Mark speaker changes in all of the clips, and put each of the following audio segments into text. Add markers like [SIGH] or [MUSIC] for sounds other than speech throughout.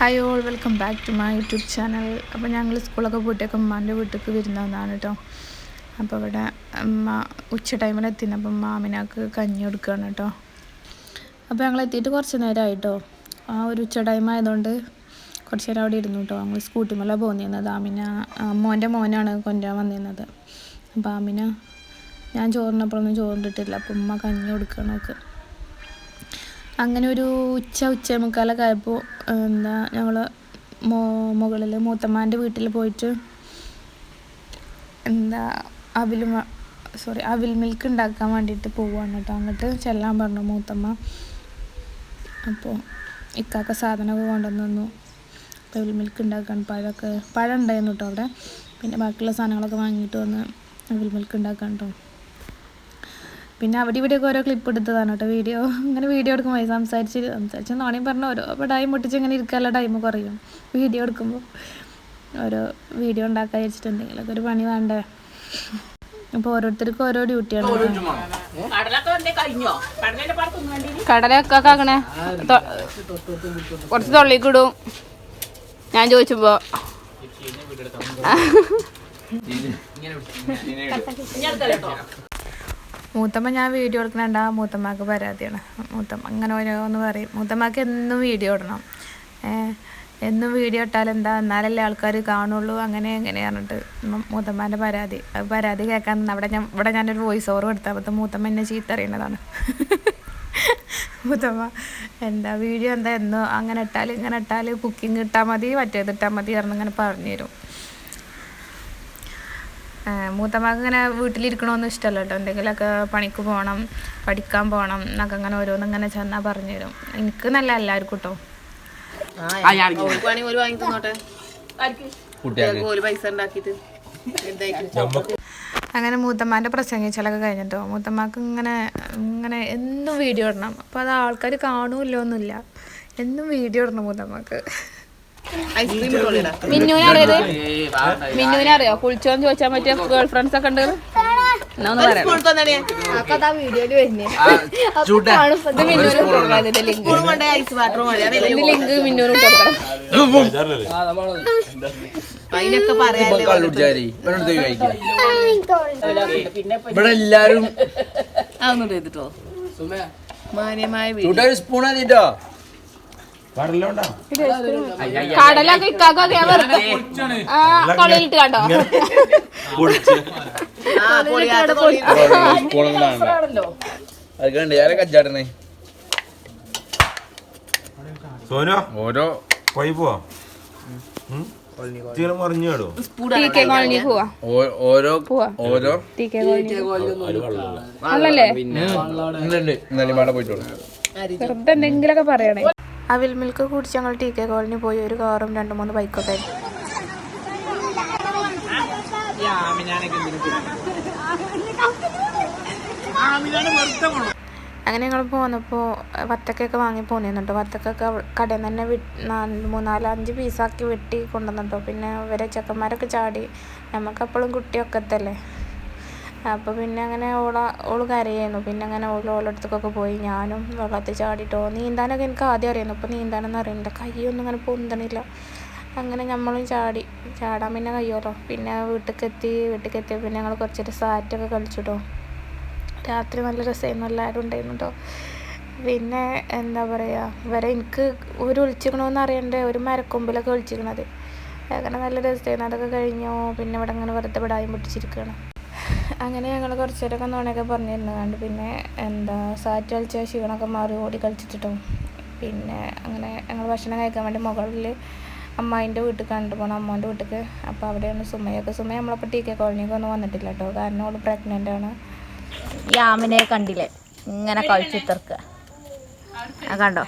Speaker 1: Hi all welcome back to my YouTube channel. അപ്പോൾ ഞങ്ങൾ സ്കൂളൊക്കെ പോയിട്ടൊക്കെ ഉമ്മാന്റെ വീട്ടിലേക്ക് വരുന്നതാണ് കേട്ടോ. അപ്പോൾ ഇവിടെ അമ്മ ഉച്ച ടൈമിൽ എത്തിയിരുന്നു അപ്പം മാമിനാക്ക് കഞ്ഞി കൊടുക്കുകയാണ് കേട്ടോ. അപ്പോൾ ഞങ്ങൾ എത്തിയിട്ട് കുറച്ച് നേരമായിട്ടോ ആ ഒരു ഉച്ച ടൈം ആയതുകൊണ്ട് കുറച്ച് നേരം അവിടെ ഇരുന്നു കേട്ടോ. ഞങ്ങൾ സ്കൂട്ടി മേലെ പോന്നിരുന്നത്. ആമിന മോന്റെ മോനാണ് കൊണ്ടുവരാൻ വന്നിരുന്നത്. അപ്പോൾ ആമിന ഞാൻ ചോറിനപ്പുറമൊന്നും ചോറിട്ടിട്ടില്ല അപ്പം ഉമ്മ കഞ്ഞി കൊടുക്കണം അങ്ങനെ ഒരു ഉച്ച ഉച്ച മുക്കാലൊക്കെ ആയപ്പോൾ എന്താ ഞങ്ങൾ മോ മുകളിൽ മൂത്തമ്മാന്റെ വീട്ടിൽ പോയിട്ട് എന്താ അവിൽ സോറി അവിൽ മിൽക്ക് ഉണ്ടാക്കാൻ വേണ്ടിയിട്ട് പോവുകയാണ് കേട്ടോ അങ്ങോട്ട് ചെല്ലാൻ പറഞ്ഞു മൂത്തമ്മ. അപ്പോൾ ഇക്കാക്ക സാധനമൊക്കെ കൊണ്ടുവന്നു തന്നു. അവിൽ മിൽക്ക് ഉണ്ടാക്കാൻ പഴമൊക്കെ പഴം ഉണ്ടായിരുന്നു കേട്ടോ അവിടെ. പിന്നെ ബാക്കിയുള്ള സാധനങ്ങളൊക്കെ വാങ്ങിയിട്ട് വന്ന് അവിൽ മിൽക്ക് ഉണ്ടാക്കാൻ കേട്ടോ പിന്നെ അവിടെ ഇവിടെയൊക്കെ ഓരോ ക്ലിപ്പ് എടുത്തതാണ് കേട്ടോ വീഡിയോ ഇങ്ങനെ വീഡിയോ എടുക്കുമ്പോൾ സംസാരിച്ച് സംസാരിച്ച് നാണയം പറഞ്ഞ ഓരോ അപ്പോൾ ടൈം മുട്ടിച്ച് ഇങ്ങനെ ഇരിക്കാനുള്ള ടൈം കുറയും. വീഡിയോ എടുക്കുമ്പോൾ ഓരോ വീഡിയോ ഉണ്ടാക്കാൻ വെച്ചിട്ട് എന്തെങ്കിലുമൊക്കെ ഒരു പണി വേണ്ടേ? അപ്പോൾ ഓരോരുത്തർക്കും ഓരോ ഡ്യൂട്ടിയാണ്
Speaker 2: കടലൊക്കെ
Speaker 3: ആക്കണേ. കുറച്ച് തൊള്ളിക്കിടും. ഞാൻ ചോദിച്ചപ്പോ.
Speaker 1: മൂത്തമ്മ ഞാൻ വീഡിയോ എടുക്കണണ്ട. മൂത്തമ്മക്ക് പരാതിയാണ്. മൂത്തമ്മ അങ്ങനെ ഓരോന്ന് പറയും. മൂത്തമ്മക്ക് എന്നും വീഡിയോ ഇടണം. എന്നും വീഡിയോ ഇട്ടാൽ എന്താ? എന്നാലല്ലേ ആൾക്കാർ കാണുള്ളൂ. അങ്ങനെ എങ്ങനെ പറഞ്ഞിട്ട് മൂത്തമ്മേന്റെ പരാതി. പരാതി കേൾക്കാൻ അവിടെ ഞാൻ ഇവിടെ ഞാനൊരു വോയിസ് ഓവർ കൊടുത്താൽ അപ്പോൾ മൂത്തമ്മ എന്നെ ചീത്ത അറിയുന്നതാണ് [LAUGHS] മൂത്തമ്മ എന്താ വീഡിയോ എന്താ? എന്നോ അങ്ങനെ ഇട്ടാൽ ഇങ്ങനെ ഇട്ടാൽ കുക്കിംഗ് ഇട്ടാൽ മതി മറ്റേത് ഇട്ടാൽ മതി പറഞ്ഞിങ്ങനെ പറഞ്ഞു തരും മൂത്തമ്മക്ക് ഇങ്ങനെ വീട്ടിലിരിക്കണമെന്ന് ഇഷ്ടമല്ല കേട്ടോ. എന്തെങ്കിലുമൊക്കെ പണിക്ക് പോകണം പഠിക്കാൻ പോകണം എന്നൊക്കെ അങ്ങനെ ഓരോന്നും ഇങ്ങനെ ചെന്നാൽ പറഞ്ഞു തരും എനിക്ക് നല്ല എല്ലാവർക്കും കേട്ടോ അങ്ങനെ മൂത്തമ്മാന്റെ പ്രസംഗിച്ചാലൊക്കെ കഴിഞ്ഞിട്ടോ. മൂത്തമ്മക്ക് ഇങ്ങനെ ഇങ്ങനെ എന്നും വീഡിയോ ഇടണം. അപ്പോൾ അത് ആൾക്കാർ കാണൂല്ലോന്നില്ല. എന്നും വീഡിയോ ഇടണം മൂത്തമ്മക്ക്.
Speaker 3: ഐസ്ക്രീം മിന്നുവിനെ അറിയത് മിന്നുവിനെ അറിയോ? കുളിച്ചോന്ന് ചോദിച്ചാൽ പറ്റിയ ഗേൾ ഫ്രണ്ട്സ് ഒക്കെ ഉണ്ട്. ലിങ്ക് കൊടുക്കണം.
Speaker 2: അതിനൊക്കെ പറയാ
Speaker 4: ഇവിടെ എല്ലാരും
Speaker 3: അതൊന്നും ചെയ്തിട്ടോ? മാന്യമായ
Speaker 4: സ്പൂൺ അതിട്ടോ
Speaker 3: കടലൊക്കെ ഞാൻ വെറുതെ കണ്ടോ?
Speaker 5: സോനു?
Speaker 4: ഓരോ.
Speaker 5: പോയി പോവാ.
Speaker 4: ഓരോ. ഓരോ.
Speaker 3: അല്ലല്ലേ
Speaker 4: ഇന്നലെ പോയിട്ടുള്ളൂ
Speaker 3: വെറുതെ എന്തെങ്കിലുമൊക്കെ പറയണേ.
Speaker 1: അവിൽ മിൽക്ക് കുടിച്ച് ഞങ്ങൾ ടി കെ കോളനി പോയി. ഒരു കാറും രണ്ട് മൂന്ന് ബൈക്കൊക്കെ അങ്ങനെ ഞങ്ങൾ പോന്നപ്പോൾ വത്തക്കൊക്കെ വാങ്ങി പോന്നിരുന്നുണ്ട് വത്തക്കൊക്കെ കടയിൽ നിന്ന് തന്നെ വി നാല് മൂന്നാൽ അഞ്ച് പീസാക്കി വെട്ടി കൊണ്ടുവന്നിട്ടോ. പിന്നെ ഇവരെ ചെക്കന്മാരൊക്കെ ചാടി. നമുക്കപ്പോഴും കുട്ടിയൊക്കെ എത്തല്ലേ? അപ്പോൾ പിന്നെ അങ്ങനെ ഓള ഓൾ കരയായിരുന്നു. പിന്നെ അങ്ങനെ ഓൾ ഓളടുത്തേക്കൊക്കെ പോയി. ഞാനും വെള്ളത്തിൽ ചാടിയിട്ടോ നീന്താനൊക്കെ എനിക്ക് ആദ്യം അറിയുന്നു ഇപ്പോൾ നീന്താനൊന്നും അറിയണില്ല കൈയൊന്നും അങ്ങനെ പൊന്തണില്ല അങ്ങനെ നമ്മളും ചാടി. ചാടാൻ പിന്നെ കഴിയുമല്ലോ പിന്നെ വീട്ടിലേക്ക് എത്തിയപ്പോൾ പിന്നെ ഞങ്ങൾ കുറച്ചൊരു സാറ്റൊക്കെ കളിച്ചിട്ടോ. രാത്രി നല്ല രസമായിരുന്നു. എല്ലാവരും ഉണ്ടായിരുന്നു കേട്ടോ പിന്നെ എന്താ പറയുക ഇവരെ എനിക്ക് ഒരു ഒളിച്ചിക്കണമെന്ന് അറിയണ്ടേ? ഒരു മരക്കൊമ്പിലൊക്കെ ഒളിച്ചിക്കണത് അങ്ങനെ നല്ല രസമായിരുന്നു. അതൊക്കെ കഴിഞ്ഞു. പിന്നെ ഇവിടെ അങ്ങനെ വെറുതെ വിടായും പൊട്ടിച്ചിരിക്കുകയാണ് അങ്ങനെ ഞങ്ങൾ കുറച്ച് നേരമൊക്കെ നോണയൊക്കെ പറഞ്ഞിരുന്നു. കണ്ട് പിന്നെ എന്താ സാറ്റ് കളിച്ച ക്ഷീണമൊക്കെ മാറി ഓടി കളിച്ചിട്ടും പിന്നെ അങ്ങനെ ഞങ്ങൾ ഭക്ഷണം കഴിക്കാൻ വേണ്ടി മുകളിൽ അമ്മായിന്റെ വീട്ടിൽ കണ്ടു പോകണം അമ്മോന്റെ വീട്ടിൽ അപ്പോൾ അവിടെയാണ് സുമയൊക്കെ. സുമയ നമ്മളപ്പോൾ ടി കെ കോളനിക്ക് ഒന്നും വന്നിട്ടില്ല കേട്ടോ കാരണം അവൾ പ്രഗ്നന്റ് ആണ്.
Speaker 6: യാമിനെ കണ്ടില്ലേ? ഇങ്ങനെ കളിച്ചു തീർക്കുക ആ കണ്ടോ?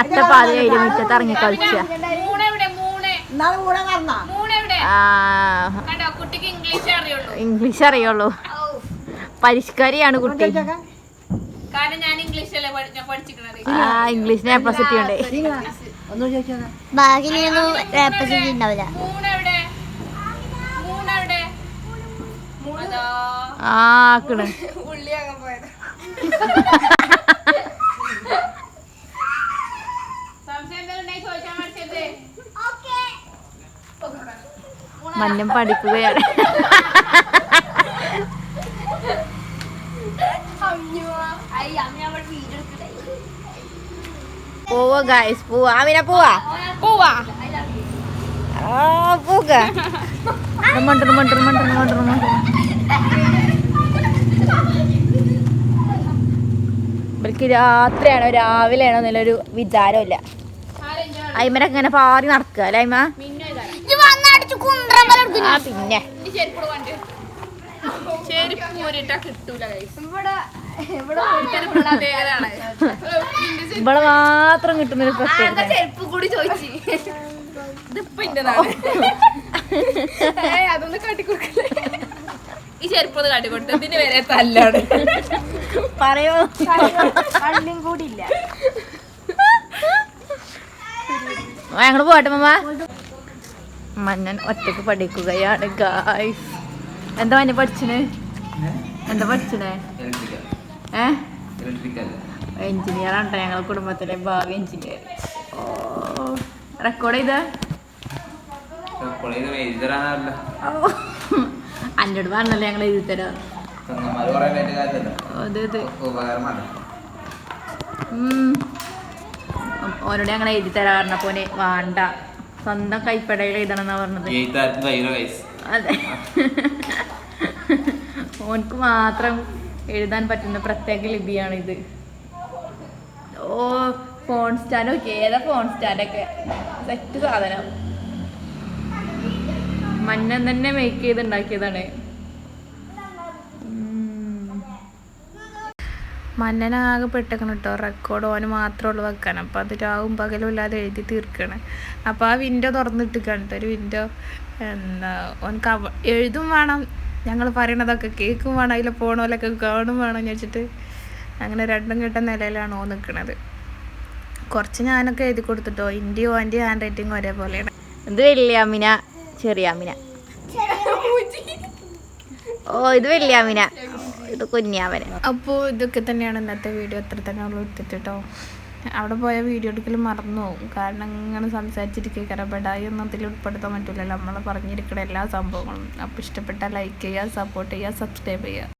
Speaker 6: അട്ടപ്പാതി മുറ്റത്ത് ഇറങ്ങി കളിച്ച. ഇംഗ്ലീഷ് അറിയുള്ളൂ. പരിഷ്കാരിയാണ് കുട്ടി.
Speaker 3: കാരണം ഞാൻ ഇംഗ്ലീഷല്ലേ പഠിച്ചിരിക്കണത്.
Speaker 6: ആ ഇംഗ്ലീഷിന് പ്ലസ് ഉണ്ട്.
Speaker 7: ബാഗിലൊന്നും ഉണ്ടാവില്ല.
Speaker 6: ആ ആക്കണ്.
Speaker 3: ഉള്ളി പോയത്. [LAUGHS]
Speaker 6: മഞ്ഞം പഠിക്കുകയാണ്. പോവോ ഗായ്സ് പോവാ. ആമിന പോവാ?
Speaker 3: പോവാ.
Speaker 6: പോക മണ്ടു മണ്ടു മണ്ടു മണ്ടു മണ്ടു ഇവർക്ക് രാത്രിയാണോ? രാവിലെയാണോ? എന്നുള്ളൊരു വിചാരമില്ല. അയിമരൊക്കെ ഇങ്ങനെ പാറി നടക്കുക അല്ലേ അയിമ ആ പിന്നെ
Speaker 3: ഈ ചെരുപ്പ് കണ്ട് ചെരുപ്പ് ഊരിട്ടാ കിട്ടൂല guys. ചെരുപ്പ് ഇടാതെ ഏതാണ്?
Speaker 6: ഇവിടെ മാത്രം കിട്ടുന്നൊരു പ്രത്യേകത.
Speaker 3: ചെരുപ്പ് കൂടി ചോദിച്ചു? ഇതിപ്പോ ഇന്റേതാണ് ഏയ് അതൊന്ന് കാട്ടിക്കൊടുക്കല്ലേ ഈ ചെരുപ്പ് ഒന്ന് കാട്ടിക്കൊടുത്തു ഇതിന് വരെ തല്ലാണ്.
Speaker 6: പറയോ? ഞങ്ങൾ പോട്ടെ മമ്മ മഞ്ഞൻ ഒറ്റയ്ക്ക് പഠിക്കുകയാണ് ഗായ്സ് എന്താ മഞ്ഞ പഠിച്ചത്? എന്താ പഠിച്ചത്? ഏ? എഞ്ചിനീയർ ആണ്ടോ ഞങ്ങളെ കുടുംബത്തിലെ ഭാവി എഞ്ചിനീയർ ഓ റെക്കോർഡ് ചെയ്ത? ഓ അന്നോട് പറഞ്ഞല്ലേ ഞങ്ങൾ എഴുതി തരാം. അതെ അതെ. ഉം. ഓനോട് ഞങ്ങൾ എഴുതി തരാ പറഞ്ഞപ്പോനെ വേണ്ട. സ്വന്തം കൈപ്പടയിൽ എഴുതണം എന്നാ പറഞ്ഞത് അതെ. ഓനക്ക് മാത്രം എഴുതാൻ പറ്റുന്ന പ്രത്യേക ലിപിയാണ് ഇത് ഓ ഫോൺ സ്റ്റാൻഡ് ഒക്കെ ഏതാ ഫോൺ സ്റ്റാൻഡൊക്കെ സെറ്റ് സാധനം. മഞ്ഞൻ തന്നെ മേക്ക് ചെയ്ത് ഉണ്ടാക്കിയതാണ്
Speaker 1: മന്നനാകെ പെട്ടേക്കണം കേട്ടോ റെക്കോർഡ് ഓന് മാത്രമേ ഉള്ളൂ വെക്കാൻ അപ്പോൾ അത് രാവും പകലും ഇല്ലാതെ എഴുതി തീർക്കണം. അപ്പോൾ ആ വിൻഡോ തുറന്നിട്ടിരിക്കണം കേട്ടോ ഒരു വിൻഡോ എന്താ ഓനക്ക് അവ എഴുതും വേണം. ഞങ്ങൾ പറയണതൊക്കെ കേൾക്കും വേണം. അതിൽ പോണോലൊക്കെ കാണും വേണം എന്ന് വെച്ചിട്ട് അങ്ങനെ രണ്ടും കെട്ട നിലയിലാണ് ഓ നിൽക്കുന്നത് കുറച്ച് ഞാനൊക്കെ എഴുതി കൊടുത്തിട്ടോ. ഇന്ത്യയും ഓന്റെ ഹാൻഡ് റൈറ്റിംഗ് ഒരേപോലെയാണ്
Speaker 6: ഇത് വലിയ അമിന. ചെറിയ അമിന. ഓ ഇത് വലിയ അമിന. ഇത് കുഞ്ഞാമന
Speaker 1: അപ്പോൾ ഇതൊക്കെ തന്നെയാണ് ഇന്നത്തെ വീഡിയോ. അത്ര തന്നെ ഉള്ളൂ. എടുത്തിട്ടോ അവിടെ പോയ വീഡിയോ എടുക്കൽ മറന്നു പോകും. കാരണം ഇങ്ങനെ സംസാരിച്ചിരിക്കുക കരപെടായി ഒന്നും അതിൽ ഉൾപ്പെടുത്താൻ പറ്റില്ലല്ലോ നമ്മൾ പറഞ്ഞിരിക്കുന്ന എല്ലാ സംഭവങ്ങളും. അപ്പോൾ ഇഷ്ടപ്പെട്ടാൽ ലൈക്ക് ചെയ്യുക സപ്പോർട്ട് ചെയ്യുക സബ്സ്ക്രൈബ് ചെയ്യുക.